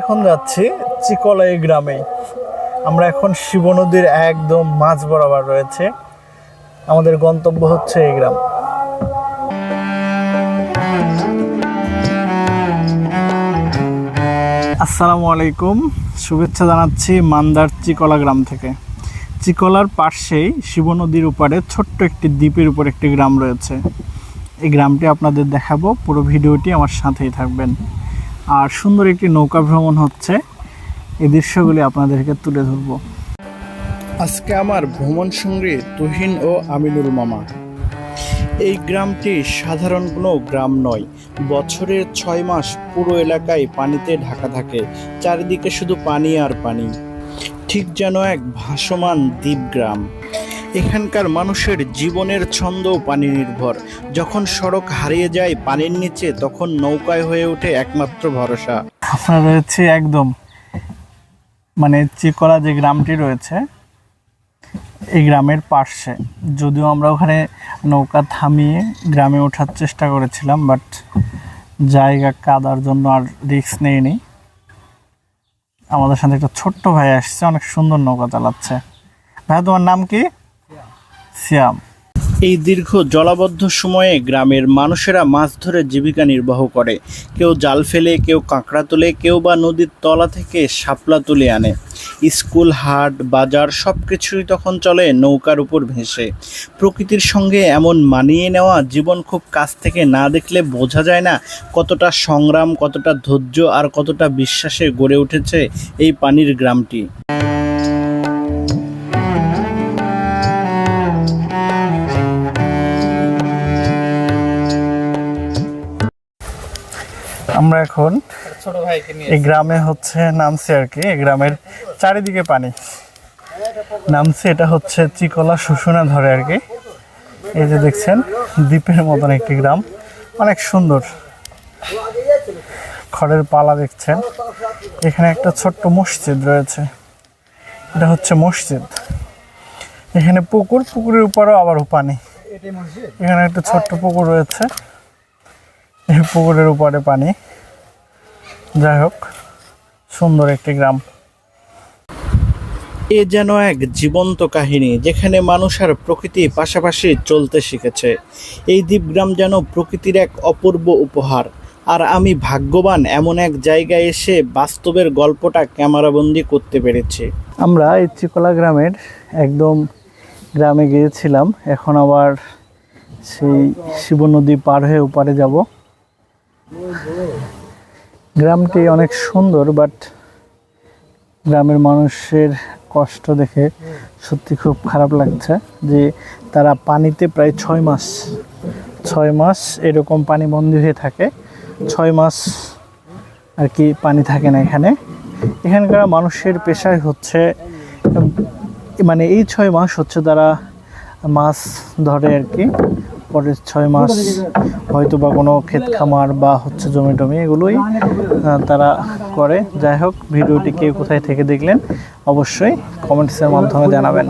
এখন যাচ্ছি চিকলাই গ্রামে। আমরা এখন শিব নদীর একদম মাঝ বরাবর রয়েছে। আমাদের গন্তব্য হচ্ছে এই গ্রাম। আসসালামু আলাইকুম। শুভেচ্ছা জানাচ্ছি মান্দার চিকলা গ্রাম থেকে। চিকলার পাশেই শিব নদীর উপরে ছোট্ট একটি দ্বীপের উপর একটি গ্রাম রয়েছে। এই গ্রামটি আপনাদের দেখাবো। পুরো ভিডিওটি আমার সাথেই থাকবেন। আর সুন্দর একটি নৌকা ভ্রমণ হচ্ছে। এই দৃশ্যগুলি আপনাদেরকে তুলে ধরবো। আজকে আমার ভ্রমণ সঙ্গী তুহিন ও আমিনুল মামা। এই গ্রামটি সাধারণ কোনো গ্রাম নয়। বছরের ছয় মাস পুরো এলাকায় পানিতে ঢাকা থাকে। চারিদিকে শুধু পানি আর পানি। ঠিক যেন এক ভাসমান দ্বীপ গ্রাম এখানকার মানুষের জীবনের ছন্দ পানি নির্ভর। যখন সড়ক হারিয়ে যায় পানির নিচে, তখন নৌকায় হয়ে ওঠে একমাত্র ভরসা। আপনার রয়েছে একদম মানে চিকলা যে গ্রামটি রয়েছে, এই গ্রামের পাশে যদিও আমরা ওখানে নৌকা থামিয়ে গ্রামে ওঠার চেষ্টা করেছিলাম, বাট জায়গা কাদার জন্য আর রিস্ক নেইনি। আমাদের সাথে একটা ছোট্ট ভাই আসছে, অনেক সুন্দর নৌকা চালাচ্ছে। ভাই, তোমার নাম কি? সিয়াম। এই দীর্ঘ জলাবদ্ধ সময়ে গ্রামের মানুষেরা মাছ ধরে জীবিকা নির্বাহ করে। কেউ জাল ফেলে, কেউ কাঁকড়া তোলে, কেউ বা নদীর তলা থেকে শাপলা তুলে আনে। স্কুল, হাট, বাজার সব কিছুই তখন চলে নৌকার উপর ভেসে। প্রকৃতির সঙ্গে এমন মানিয়ে নেওয়া জীবন খুব কাছ থেকে না দেখলে বোঝা যায় না কতটা সংগ্রাম, কতটা ধৈর্য আর কতটা বিশ্বাসে গড়ে উঠেছে এই পানির গ্রামটি। আমরা এখন এই গ্রামে হচ্ছে নামছে আর কি এই গ্রামের চারিদিকে পানি। নামছে এটা হচ্ছে চিকলা শুশুনা ধরে আর কি। এই যে দেখছেন দ্বীপের মতন একটি গ্রাম অনেক সুন্দর। খড়ের পালা দেখছেন। এখানে একটা ছোট্ট মসজিদ রয়েছে। এটা হচ্ছে মসজিদ। এখানে পুকুর পুকুরের উপরেও আবারও পানি এখানে একটা ছোট্ট পুকুর রয়েছে। এই পুকুরের উপরে পানি। যাই হোক সুন্দর একটি গ্রাম। এ যেন এক জীবন্ত কাহিনী যেখানে মানুষ আর প্রকৃতি পাশাপাশি চলতে শিখেছে। এই দ্বীপগ্রাম যেন প্রকৃতির এক অপূর্ব উপহার। আর আমি ভাগ্যবান এমন এক জায়গায় এসে বাস্তবের গল্পটা ক্যামেরাবন্দি করতে পেরেছি। আমরা এই চিকলা গ্রামের একদম গ্রামে গিয়েছিলাম। এখন আবার সেই শিব নদী পার হয়ে ওপারে যাব। গ্রামটি অনেক সুন্দর বাট গ্রামের মানুষের কষ্ট দেখে সত্যি খুব খারাপ লাগছে যে তারা পানিতে প্রায় ছয় মাস ছয় মাস এরকম পানি বন্দি হয়ে থাকে। ছয় মাস আর কি পানি থাকে না এখানে। এখানকার মানুষের পেশায় হচ্ছে মানে এই ছয় মাস হচ্ছে তারা মাছ ধরে আর কি। পরের ছয় মাস হয়তো বা কোনো ক্ষেত খামার বা হচ্ছে জমি টমি এগুলোই তারা করে। যাই হোক, ভিডিওটি কে কোথায় থেকে দেখলেন, অবশ্যই কমেন্টসের মাধ্যমে জানাবেন।